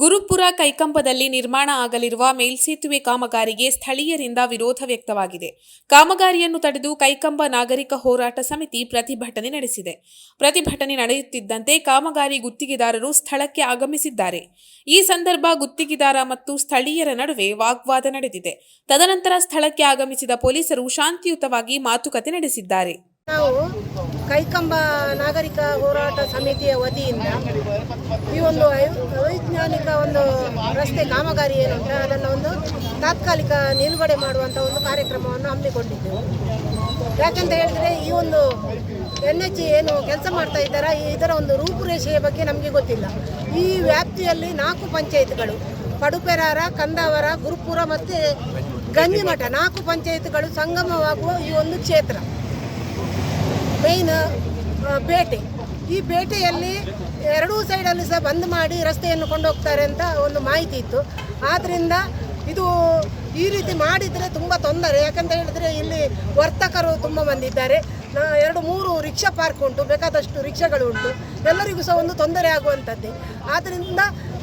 ಗುರುಪುರ ಕೈಕಂಬದಲ್ಲಿ ನಿರ್ಮಾಣ ಆಗಲಿರುವ ಮೇಲ್ಸೇತುವೆ ಕಾಮಗಾರಿಗೆ ಸ್ಥಳೀಯರಿಂದ ವಿರೋಧ ವ್ಯಕ್ತವಾಗಿದೆ. ಕಾಮಗಾರಿಯನ್ನು ತಡೆದು ಕೈಕಂಬ ನಾಗರಿಕ ಹೋರಾಟ ಸಮಿತಿ ಪ್ರತಿಭಟನೆ ನಡೆಸಿದೆ. ಪ್ರತಿಭಟನೆ ನಡೆಯುತ್ತಿದ್ದಂತೆ ಕಾಮಗಾರಿ ಗುತ್ತಿಗೆದಾರರು ಸ್ಥಳಕ್ಕೆ ಆಗಮಿಸಿದ್ದಾರೆ. ಈ ಸಂದರ್ಭ ಗುತ್ತಿಗೆದಾರ ಮತ್ತು ಸ್ಥಳೀಯರ ನಡುವೆ ವಾಗ್ವಾದ ನಡೆದಿದೆ. ತದನಂತರ ಸ್ಥಳಕ್ಕೆ ಆಗಮಿಸಿದ ಪೊಲೀಸರು ಶಾಂತಿಯುತವಾಗಿ ಮಾತುಕತೆ ನಡೆಸಿದ್ದಾರೆ. ನಾವು ಕೈಕಂಬ ನಾಗರಿಕ ಹೋರಾಟ ಸಮಿತಿಯ ವತಿಯಿಂದ ಈ ಒಂದು ಅವೈಜ್ಞಾನಿಕ ಒಂದು ರಸ್ತೆ ಕಾಮಗಾರಿ ಏನಂದರೆ ಅದನ್ನು ಒಂದು ತಾತ್ಕಾಲಿಕ ನಿಲುಗಡೆ ಮಾಡುವಂಥ ಒಂದು ಕಾರ್ಯಕ್ರಮವನ್ನು ಹಮ್ಮಿಕೊಂಡಿದ್ದೆವು. ಯಾಕೆಂತ ಹೇಳಿದ್ರೆ ಈ ಒಂದು ಎನ್ ಎಚ್ ಏನು ಕೆಲಸ ಮಾಡ್ತಾ ಇದ್ದಾರಾ, ಈ- ಇದರ ಒಂದು ರೂಪುರೇಷೆಯ ಬಗ್ಗೆ ನಮಗೆ ಗೊತ್ತಿಲ್ಲ. ಈ ವ್ಯಾಪ್ತಿಯಲ್ಲಿ ನಾಲ್ಕು ಪಂಚಾಯತ್ಗಳು, ಪಡುಪೆರಾರ, ಕಂದಾವರ, ಗುರುಪುರ ಮತ್ತು ಗಂಜಿಮಠ ನಾಲ್ಕು ಪಂಚಾಯತ್ಗಳು ಸಂಗಮವಾಗುವ ಈ ಒಂದು ಕ್ಷೇತ್ರ. ಮೇಯ್ನ್ ಪೇಟೆ ಈ ಬೇಟೆಯಲ್ಲಿ ಎರಡೂ ಸೈಡಲ್ಲಿ ಸಹ ಬಂದ್ ಮಾಡಿ ರಸ್ತೆಯನ್ನು ಕೊಂಡೋಗ್ತಾರೆ ಅಂತ ಒಂದು ಮಾಹಿತಿ ಇತ್ತು. ಆದ್ದರಿಂದ ಇದು ಈ ರೀತಿ ಮಾಡಿದರೆ ತುಂಬ ತೊಂದರೆ. ಯಾಕಂತ ಹೇಳಿದರೆ ಇಲ್ಲಿ ವರ್ತಕರು ತುಂಬ ಬಂದಿದ್ದಾರೆ ಎರಡು, ಮೂರು ರಿಕ್ಷಾ ಪಾರ್ಕ್ ಉಂಟು, ಬೇಕಾದಷ್ಟು ರಿಕ್ಷಾಗಳು ಉಂಟು. ಎಲ್ಲರಿಗೂ ಸಹ ಒಂದು ತೊಂದರೆ ಆಗುವಂಥದ್ದೇ. ಆದ್ದರಿಂದ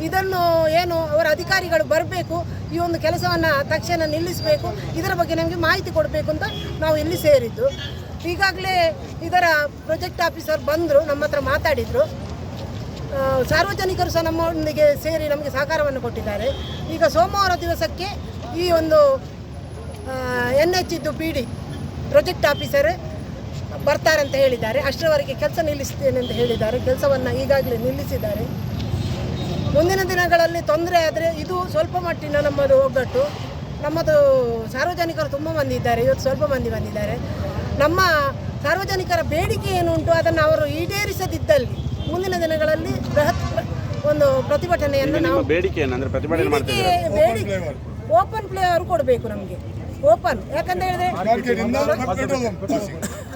ಇದನ್ನು ಏನು ಅವರ ಅಧಿಕಾರಿಗಳು ಬರಬೇಕು, ಈ ಒಂದು ಕೆಲಸವನ್ನು ತಕ್ಷಣ ನಿಲ್ಲಿಸಬೇಕು, ಇದರ ಬಗ್ಗೆ ನಮಗೆ ಮಾಹಿತಿ ಕೊಡಬೇಕು ಅಂತ ನಾವು ಇಲ್ಲಿ ಸೇರಿದ್ದು. ಈಗಾಗಲೇ ಇದರ ಪ್ರೊಜೆಕ್ಟ್ ಆಫೀಸರ್ ಬಂದರು, ನಮ್ಮ ಹತ್ರ ಮಾತಾಡಿದರು. ಸಾರ್ವಜನಿಕರು ಸಹ ನಮ್ಮೊಂದಿಗೆ ಸೇರಿ ನಮಗೆ ಸಹಕಾರವನ್ನು ಕೊಟ್ಟಿದ್ದಾರೆ. ಈಗ ಸೋಮವಾರ ದಿವಸಕ್ಕೆ ಈ ಒಂದು ಎನ್ ಎಚ್ ಇದ್ದು ಪಿ ಡಿ ಪ್ರೊಜೆಕ್ಟ್ ಆಫೀಸರ್ ಬರ್ತಾರೆ ಅಂತ ಹೇಳಿದ್ದಾರೆ. ಅಷ್ಟರವರೆಗೆ ಕೆಲಸ ನಿಲ್ಲಿಸ್ತೇನೆ ಅಂತ ಹೇಳಿದ್ದಾರೆ. ಕೆಲಸವನ್ನು ಈಗಾಗಲೇ ನಿಲ್ಲಿಸಿದ್ದಾರೆ. ಮುಂದಿನ ದಿನಗಳಲ್ಲಿ ತೊಂದರೆ ಆದರೆ ಇದು ಸ್ವಲ್ಪ ಮಟ್ಟಿನ ನಮ್ಮದು ಒಗ್ಗಟ್ಟು. ನಮ್ಮದು ಸಾರ್ವಜನಿಕರು ತುಂಬ ಮಂದಿ ಇದ್ದಾರೆ. ಇವತ್ತು ಸ್ವಲ್ಪ ಮಂದಿ ಬಂದಿದ್ದಾರೆ. ನಮ್ಮ ಸಾರ್ವಜನಿಕರ ಬೇಡಿಕೆ ಏನು ಉಂಟು ಅದನ್ನು ಅವರು ಈಡೇರಿಸದಿದ್ದಲ್ಲಿ ಮುಂದಿನ ದಿನಗಳಲ್ಲಿ ಬೃಹತ್ ಒಂದು ಪ್ರತಿಭಟನೆಯನ್ನು ನಾವು ಬೇಡಿಕೆ ಏನಂದ್ರೆ ಪ್ರತಿಭಟನೆ ಬೇಡಿಕೆ ಓಪನ್ ಪ್ಲೇ ಅವರು ಕೊಡಬೇಕು ನಮಗೆ. ಓಪನ್ ಯಾಕಂತ ಹೇಳಿದ್ರೆ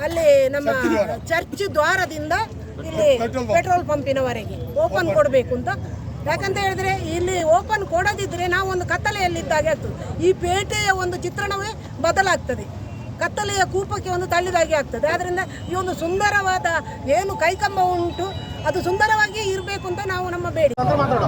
ಅಲ್ಲಿ ನಮ್ಮ ಚರ್ಚ್ ದ್ವಾರದಿಂದ ಇಲ್ಲಿ ಪೆಟ್ರೋಲ್ ಪಂಪಿನವರೆಗೆ ಓಪನ್ ಕೊಡಬೇಕು ಅಂತ. ಯಾಕಂತ ಹೇಳಿದ್ರೆ ಇಲ್ಲಿ ಓಪನ್ ಕೊಡದಿದ್ರೆ ನಾವು ಒಂದು ಕತ್ತಲೆಯಲ್ಲಿದ್ದಾಗೆ ಆಗ್ತದೆ. ಈ ಪೇಟೆಯ ಒಂದು ಚಿತ್ರಣವೇ ಬದಲಾಗ್ತದೆ. ಕತ್ತಲೆಯ ಕೂಪಕ್ಕೆ ಒಂದು ತಳ್ಳಿದಾಗಿ ಆಗ್ತದೆ. ಆದ್ದರಿಂದ ಈ ಒಂದು ಸುಂದರವಾದ ಏನು ಕೈಕಂಬ ಉಂಟು ಅದು ಸುಂದರವಾಗಿಯೇ ಇರಬೇಕು ಅಂತ ನಾವು ನಮ್ಮ ಬೇಡಿ ಮಾತಾಡುದು.